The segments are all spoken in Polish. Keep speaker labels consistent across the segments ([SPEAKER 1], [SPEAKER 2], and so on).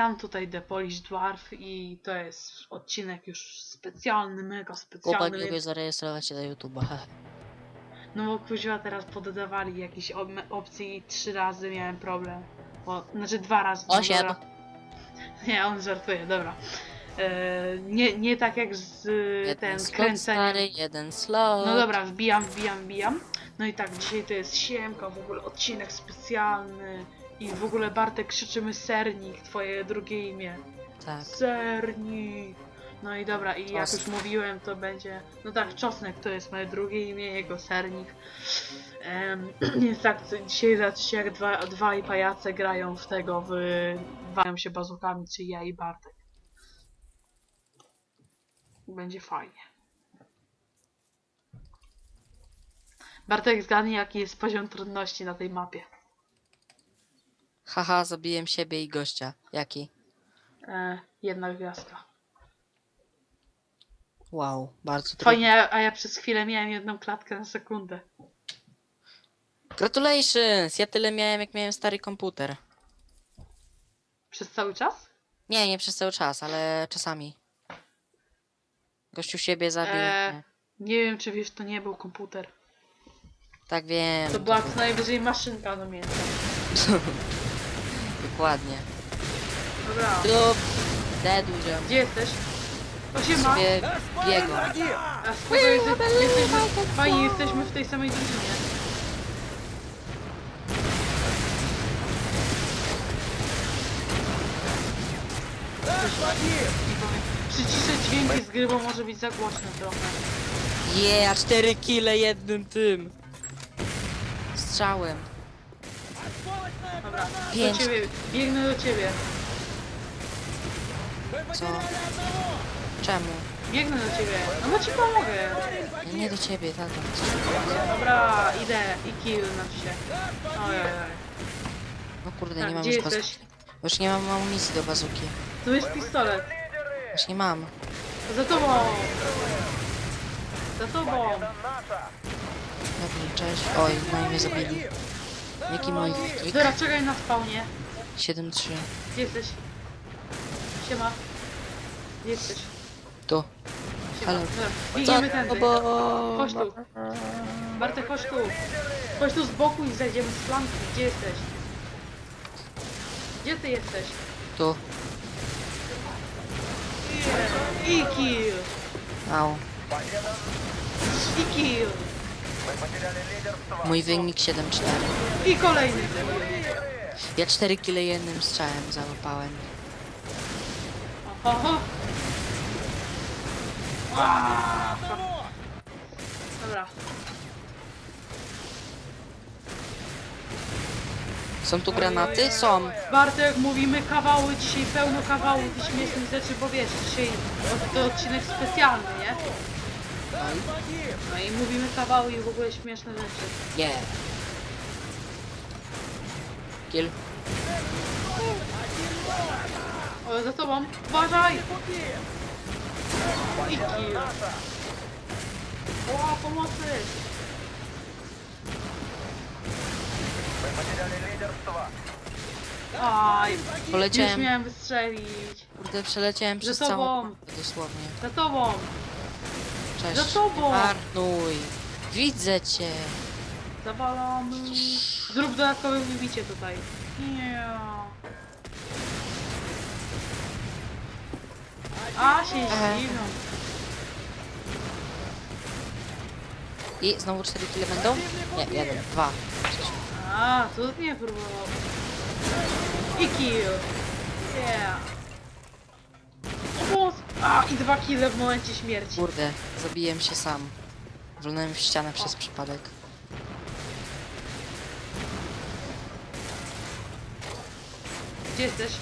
[SPEAKER 1] witam, tutaj The Polish Dwarf i to jest odcinek już specjalny, mega
[SPEAKER 2] Chłopak
[SPEAKER 1] specjalny.
[SPEAKER 2] wie zarejestrować się na YouTube'a.
[SPEAKER 1] No bo kuźwa teraz poddawali jakieś ob opcji i trzy razy miałem problem. Bo, znaczy dwa razy. no
[SPEAKER 2] Osiem.
[SPEAKER 1] dobra. Nie, on żartuje, dobra. E, nie, nie tak jak z y,
[SPEAKER 2] Jeden
[SPEAKER 1] ten
[SPEAKER 2] slot
[SPEAKER 1] kręceniem.
[SPEAKER 2] stary, jeden slot.
[SPEAKER 1] No dobra, wbijam, wbijam, wbijam. No i tak, dzisiaj to jest siemka, w ogóle odcinek specjalny. I w ogóle Bartek krzyczymy sernik, twoje drugie imię.
[SPEAKER 2] Tak.
[SPEAKER 1] Sernik. No i dobra, i jak już
[SPEAKER 2] Czosnek.
[SPEAKER 1] mówiłem, to będzie. No tak, Czosnek to jest moje drugie imię, jego sernik. Em, więc tak, co- dzisiaj zobaczycie jak dwa, dwaj pajace grają w tego, w. Wają się bazukami, czyli ja i Bartek. Będzie fajnie. Bartek zgadnij jaki jest poziom trudności na tej mapie.
[SPEAKER 2] Haha, zabiłem siebie i gościa. Jaki?
[SPEAKER 1] E, jedna gwiazdka.
[SPEAKER 2] Wow, bardzo trudno.
[SPEAKER 1] Fajnie, a ja przez chwilę miałem jedną klatkę na sekundę.
[SPEAKER 2] Congratulations! Ja tyle miałem, jak miałem stary komputer.
[SPEAKER 1] Przez cały czas?
[SPEAKER 2] Nie, nie przez cały czas, ale czasami. Gościu siebie zabił.
[SPEAKER 1] Eee.
[SPEAKER 2] Nie.
[SPEAKER 1] Nie wiem, czy wiesz, to nie był komputer.
[SPEAKER 2] Tak wiem.
[SPEAKER 1] To była co najwyżej maszynka do mięsa.
[SPEAKER 2] Dokładnie.
[SPEAKER 1] Dobra,
[SPEAKER 2] Trup! Dead udział.
[SPEAKER 1] gdzie jesteś? O siema!
[SPEAKER 2] Sobie biegł.
[SPEAKER 1] A spoko, jesteś, jesteśmy, fajnie, jesteśmy w tej samej drużynie. Przyciszę dźwięki z gry, bo może być za głośno trochę.
[SPEAKER 2] Yeah, cztery kile jednym tym. Strzałem.
[SPEAKER 1] Dobra, do
[SPEAKER 2] Pięć.
[SPEAKER 1] ciebie, biegnę do ciebie.
[SPEAKER 2] Co? Czemu?
[SPEAKER 1] Biegnę do ciebie, no bo ci pomogę.
[SPEAKER 2] Nie, nie do ciebie, tata.
[SPEAKER 1] Dobra, idę i kill na się. Ojej,
[SPEAKER 2] No kurde,
[SPEAKER 1] tak,
[SPEAKER 2] nie mam
[SPEAKER 1] gdzie
[SPEAKER 2] już baz...
[SPEAKER 1] jesteś?
[SPEAKER 2] Już nie mam amunicji do bazuki.
[SPEAKER 1] Tu jest pistolet.
[SPEAKER 2] Już nie mam.
[SPEAKER 1] Za tobą! Za tobą!
[SPEAKER 2] Dobry, cześć. Oj, no i mnie zabili. Jaki mój wik?
[SPEAKER 1] Dobra, czekaj na spawnie.
[SPEAKER 2] 7-3.
[SPEAKER 1] Gdzie jesteś? Siema. Gdzie jesteś?
[SPEAKER 2] Tu.
[SPEAKER 1] Siema.
[SPEAKER 2] Halo.
[SPEAKER 1] Dobra, biegniemy tędy.
[SPEAKER 2] bo...
[SPEAKER 1] Chodź tu. Bartek, chodź tu. Chodź tu z boku i zejdziemy z flanki. Gdzie jesteś? Gdzie ty jesteś?
[SPEAKER 2] Tu.
[SPEAKER 1] I kill!
[SPEAKER 2] Au.
[SPEAKER 1] I kill!
[SPEAKER 2] Mój wynik 7-4.
[SPEAKER 1] I kolejny.
[SPEAKER 2] Ja 4 kile jednym strzałem załapałem.
[SPEAKER 1] Oho. Dobra.
[SPEAKER 2] Są tu granaty? Są.
[SPEAKER 1] Bartek, mówimy kawały, dzisiaj pełno kawałów i śmiesznych rzeczy, bo wiesz, dzisiaj to odcinek specjalny, nie? No i mówimy kawały i w ogóle śmieszne rzeczy.
[SPEAKER 2] Nie. Kill.
[SPEAKER 1] O, za tobą, uważaj! I kill. O, pomocy! Aj, już
[SPEAKER 2] Poleciałem.
[SPEAKER 1] miałem wystrzelić.
[SPEAKER 2] Kurde, przeleciałem przez
[SPEAKER 1] tobą.
[SPEAKER 2] całą mapę dosłownie.
[SPEAKER 1] Za tobą!
[SPEAKER 2] Cześć.
[SPEAKER 1] Za tobą.
[SPEAKER 2] Marnuj. Widzę cię.
[SPEAKER 1] Zawalamy. Zrób dodatkowe wybicie tutaj. Nie. A się
[SPEAKER 2] Aha.
[SPEAKER 1] zdziwią.
[SPEAKER 2] I znowu 4 kile będą? Nie, jeden, dwa.
[SPEAKER 1] A, tu nie próbował. I kill. Yeah. A, i dwa kile w momencie śmierci.
[SPEAKER 2] Kurde, zabiłem się sam. Walnąłem w ścianę przez przypadek.
[SPEAKER 1] Gdzie jesteś?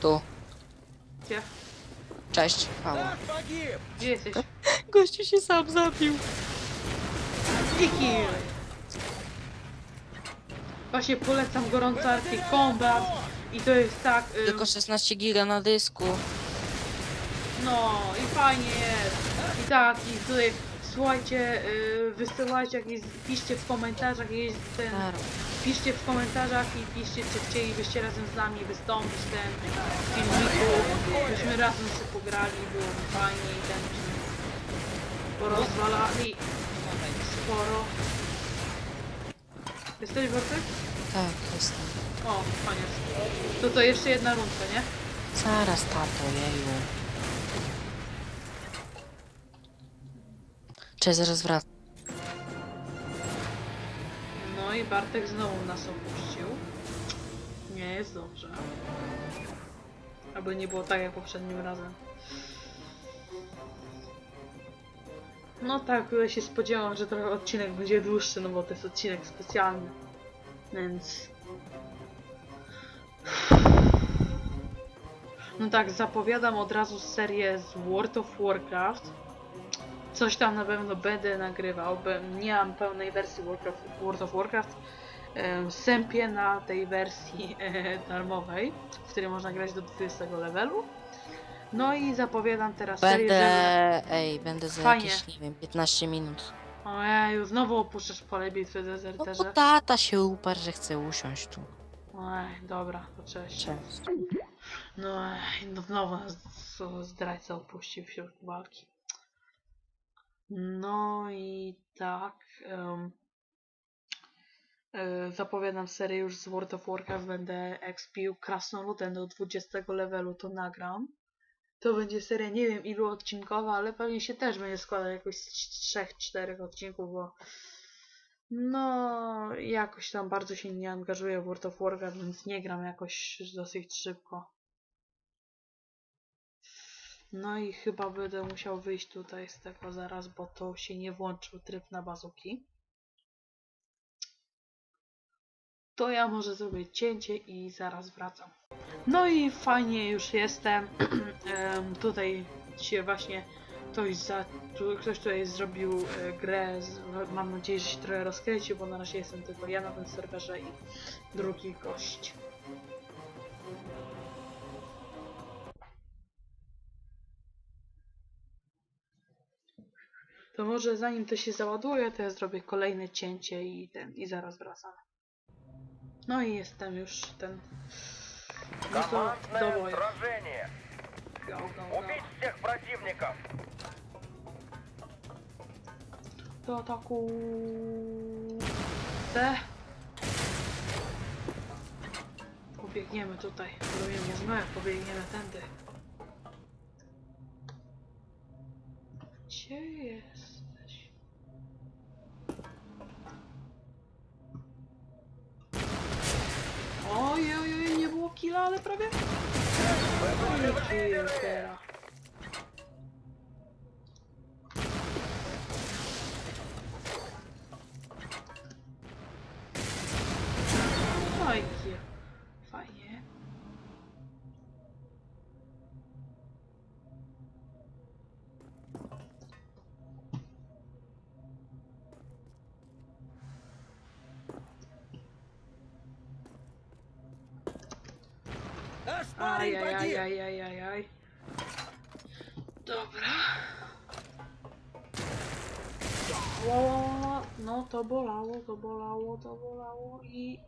[SPEAKER 2] Tu.
[SPEAKER 1] Gdzie?
[SPEAKER 2] Cześć. Hała.
[SPEAKER 1] Gdzie jesteś?
[SPEAKER 2] Gościu się sam zabił.
[SPEAKER 1] I kill. Właśnie polecam gorącarki Combat. I to jest tak...
[SPEAKER 2] Tylko 16 giga na dysku.
[SPEAKER 1] No i fajnie jest. I tak, i tutaj słuchajcie, yy, wysyłajcie jakieś, piszcie w komentarzach, jest ten, piszcie w komentarzach i piszcie, czy chcielibyście razem z nami wystąpić ten filmiku. Myśmy razem sobie pograli, było fajnie i ten porozwalali sporo. Jesteś Bartek?
[SPEAKER 2] Tak, jestem.
[SPEAKER 1] O, koniec. To to jeszcze jedna rundka, nie?
[SPEAKER 2] Zaraz, tato, jeju. Cześć, zaraz wracam.
[SPEAKER 1] No i Bartek znowu nas opuścił. Nie jest dobrze. Aby nie było tak jak poprzednim razem. No tak, ja się spodziewałam, że trochę odcinek będzie dłuższy, no bo to jest odcinek specjalny. Więc... No tak, zapowiadam od razu serię z World of Warcraft. Coś tam na pewno będę nagrywał, bo nie mam pełnej wersji World of, World of Warcraft. Sępię na tej wersji e, darmowej, w której można grać do 20 levelu. No i zapowiadam teraz serię
[SPEAKER 2] Będę, ej, będę za
[SPEAKER 1] Fajnie.
[SPEAKER 2] jakieś, nie wiem, 15 minut.
[SPEAKER 1] Ojeju, znowu opuszczasz pole bitwy
[SPEAKER 2] No
[SPEAKER 1] dezerterze.
[SPEAKER 2] bo tata się uparł, że chce usiąść tu.
[SPEAKER 1] Ej, dobra, to cześć.
[SPEAKER 2] Cześć.
[SPEAKER 1] No ej, no znowu nas zdrajca opuścił wśród walki. No i tak. e, zapowiadam serię już z World of Warcraft. Będę expił krasnoludem do 20 levelu, to nagram. To będzie seria, nie wiem ilu odcinkowa, ale pewnie się też będzie składać jakoś z 3-4 odcinków, bo no jakoś tam bardzo się nie angażuję w World of Warcraft, więc nie gram jakoś dosyć szybko. No i chyba będę musiał wyjść tutaj z tego zaraz, bo to się nie włączył tryb na bazuki. To ja może zrobię cięcie i zaraz wracam. No i fajnie już jestem. Em, tutaj się właśnie ktoś, za, ktoś tutaj zrobił e, grę. Mam nadzieję, że się trochę rozkręcił, bo na razie jestem tylko ja na tym serwerze i drugi gość. To może zanim to się załaduje, to ja zrobię kolejne cięcie i ten i zaraz wracam. No i jestem już ten. No to do
[SPEAKER 3] Командное
[SPEAKER 1] boju.
[SPEAKER 3] сражение.
[SPEAKER 1] Go, go, go.
[SPEAKER 3] Убить всех противников.
[SPEAKER 1] Do ataku. C. Pobiegniemy tutaj. Robimy zmę, pobiegniemy tędy. Gdzie jesteś? Prawie. Oj, Aj, aj, aj, aj, aj, aj, aj. Dobra. No to bolało, to bolało, to bolało i...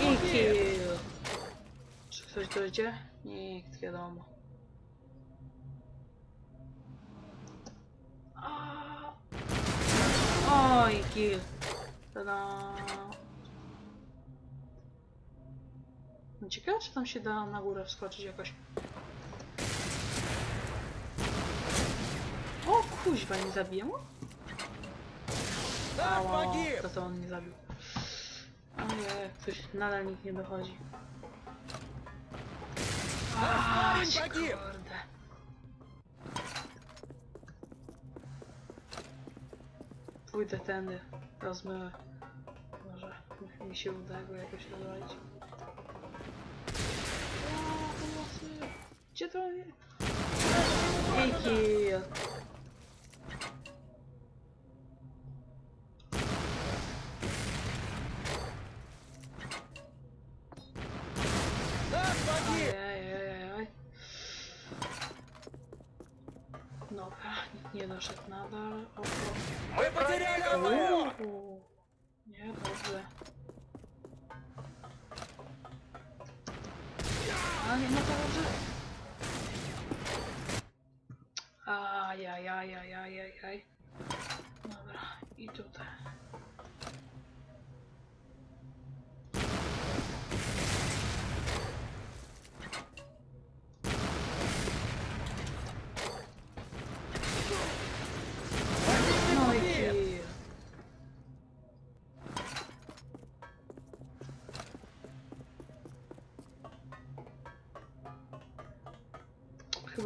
[SPEAKER 1] I kill. Czy ktoś dojdzie? Nikt, wiadomo. Oj, kill. Tada. No Ciekawe, czy tam się da na górę wskoczyć jakoś. O kuźwa, nie zabiję? Ała, to to on nie zabił. Ojej, ktoś nadal nikt nie dochodzi. Ać, kurde. Pójdę tędy, rozmyły. Może mi się uda go jakoś rozwalić. Четверо. Эки. Ну-ка, не нажать надо.
[SPEAKER 3] Мы потеряли!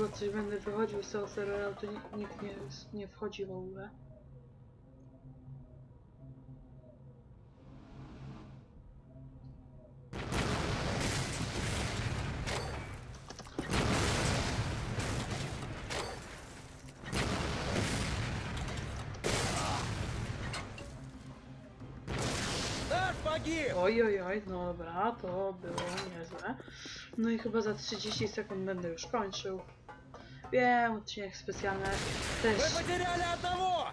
[SPEAKER 1] chyba coś będę wychodził z tego serwera, to nikt nie, nie wchodzi w ogóle. Oj, oj, oj, no dobra, to było niezłe. No i chyba za 30 sekund będę już kończył. Wiem, odcinek specjalny też...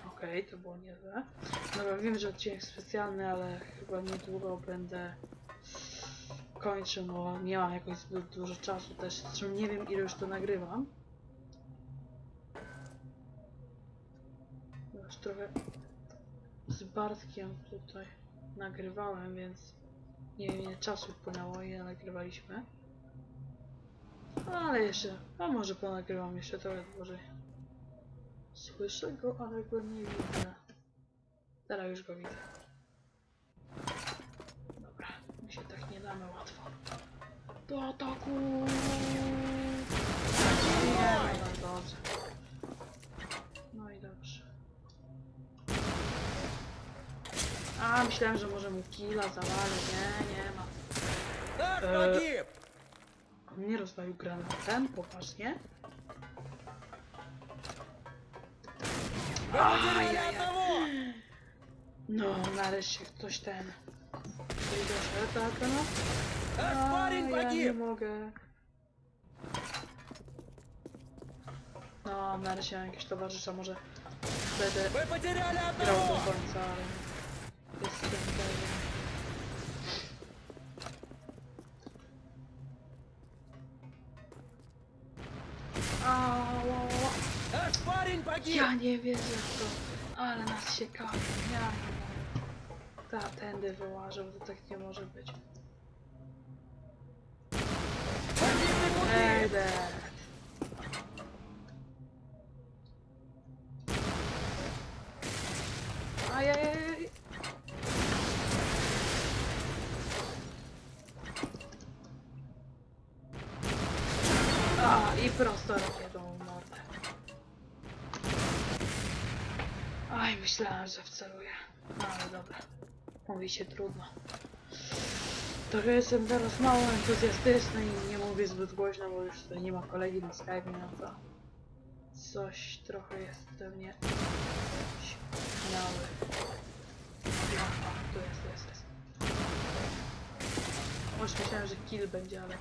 [SPEAKER 1] Okej, to było niezłe. Dobra, wiem, że odcinek specjalny, ale chyba niedługo będę kończył, bo nie mam jakoś zbyt dużo czasu też, zresztą nie wiem ile już to nagrywam. Już trochę z Bartkiem tutaj nagrywałem, więc nie wiem ile czasu wpłynęło ile nagrywaliśmy. No, ale jeszcze, a może ponagrywam jeszcze trochę dłużej. Słyszę go, ale go nie widzę. Teraz już go widzę. Dobra, my się tak nie damy łatwo. Do ataku! Nie, no dobrze. No i dobrze. A, myślałem, że może mu killa zawalić. Nie, nie ma. Eee, mnie rozwalił granatem, poważnie. No, nareszcie ktoś ten... Wyjdzie no? ja nie mogę. No, nareszcie mam jakieś towarzysza, może będę grał do końca, ale...
[SPEAKER 3] Jest ten, ten,
[SPEAKER 1] Ja nie wierzę w to, ale nas się kapie. Ta, tędy wyłażę, bo to tak nie może być. Ejde. Ajajaj. Aj, myślałem, że wceluję. No ale dobra. Mówi się trudno. Trochę jestem teraz mało entuzjastyczny i nie mówię zbyt głośno, bo już tutaj nie ma kolegi na Skype, no to coś trochę jest we mnie śmiały. A, tu jest, tu jest, jest. Może myślałem, że kill będzie, ale...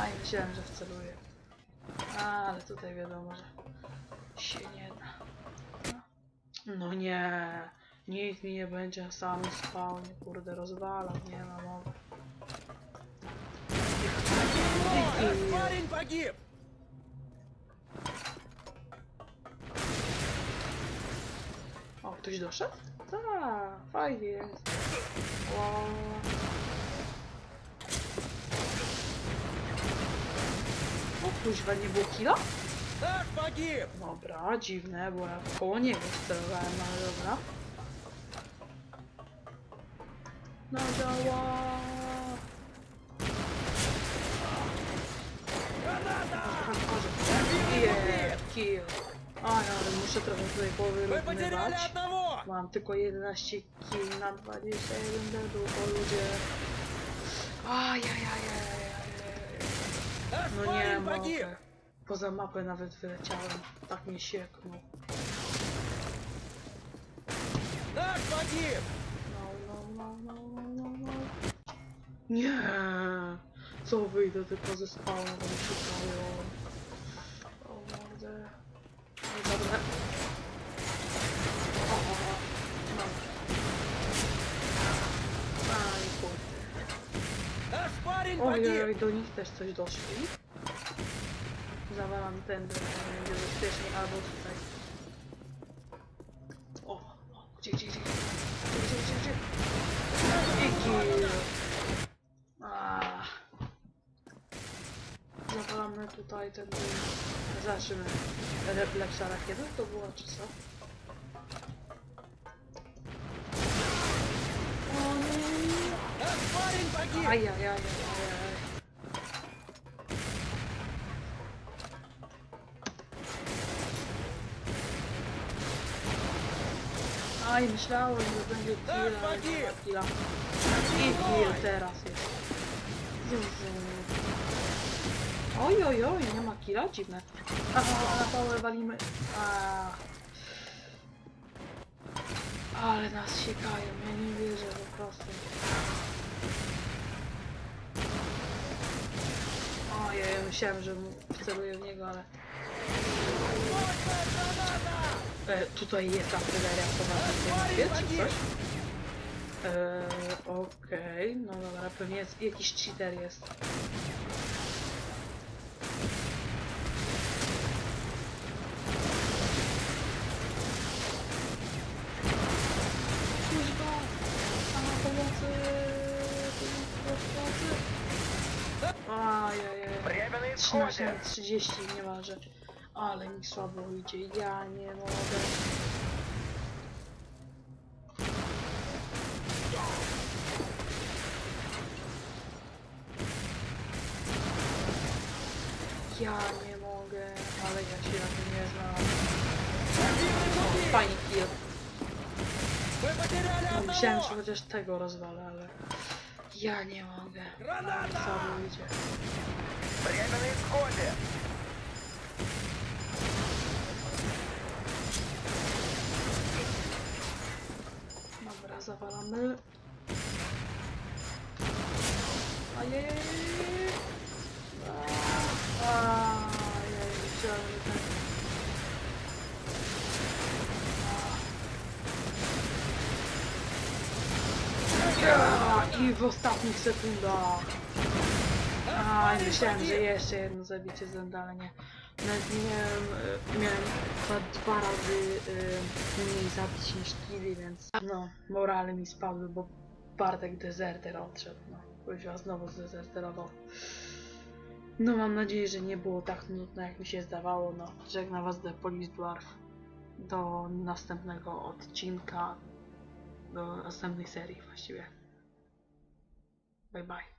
[SPEAKER 1] Aj, myślałem, że wceluję. Ale tutaj wiadomo, że się nie. No nie, nikt mi nie będzie na samym spawnie, kurde, rozwalał, nie ma mowy.
[SPEAKER 3] Наш парень погиб!
[SPEAKER 1] O, ktoś doszedł? Tak, fajnie jest. Wow. O, kuźwa, nie było killa?
[SPEAKER 3] Tak, pagib!
[SPEAKER 1] Dobra, dziwne, bo ja koło niego sterowałem, ale dobra. No działa! Granata! Kill! A, ja ale muszę trochę tutaj powyrównywać. Mam tylko 11 kill na 21 deadów, o ludzie.
[SPEAKER 3] Ajajajajaj.
[SPEAKER 1] No nie mogę. Poza mapę nawet wyleciałem. Tak mnie sieknął.
[SPEAKER 3] No. Tak, Bagir!
[SPEAKER 1] No, no, no, no, no, no, no. Nie! Co wyjdę tylko ze spawną, bo mi szukają. O mordę. No dobra. O,
[SPEAKER 3] o, o. No. Aj, kurde.
[SPEAKER 1] Ojej, do nich też coś doszli zawalam tędy, to będzie bezpiecznie, albo tutaj. O, o, gdzie, gdzie, gdzie, gdzie, gdzie, gdzie, gdzie? Dzięki! Ah. Zawalamy tutaj tędy. Zobaczymy. Lepsza rakieta to była, czy co?
[SPEAKER 3] Ajajaj. Aj,
[SPEAKER 1] aj. Aj, myślałem, że będzie kill, killa. I kill teraz jest. Jezu. Oj, oj, oj, nie ma killa? Dziwne. Aha, na pałę walimy. A. Ale nas siekają, ja nie wierzę po prostu. Ojej, myślałem, że wceluję w niego, ale... E, tutaj jest artyleria poważna, więc coś. E, Okej, okay. no dobra, pewnie jest, jakiś cheater jest. Ajajaj, 30 niemalże. Ale mi słabo idzie, ja nie mogę. Ja nie mogę, ale ja się na tym nie znam. Fajnie kill.
[SPEAKER 3] Мы потеряли
[SPEAKER 1] No, myślałem, że
[SPEAKER 3] одного!
[SPEAKER 1] chociaż tego rozwalę, ale... Ja nie mogę. Ale mi
[SPEAKER 3] Granata!
[SPEAKER 1] słabo idzie.
[SPEAKER 4] Время на исходе.
[SPEAKER 1] Zawalamy. Ajej. Ajej, chciałem tak. Ja, I w ostatnich sekundach. Aj, myślałem, że jeszcze jedno zabicie z Zenda, ale. Nawet miałem, y, miałem chyba dwa razy y, mniej zabić niż killi, więc no, morale mi spadły, bo Bartek dezerter odszedł, no. Kuźwa znowu zdezerterował. No mam nadzieję, że nie było tak nudno, jak mi się zdawało, no. Żegna was The Police Dwarf. Do następnego odcinka, do następnej serii właściwie. Bye bye.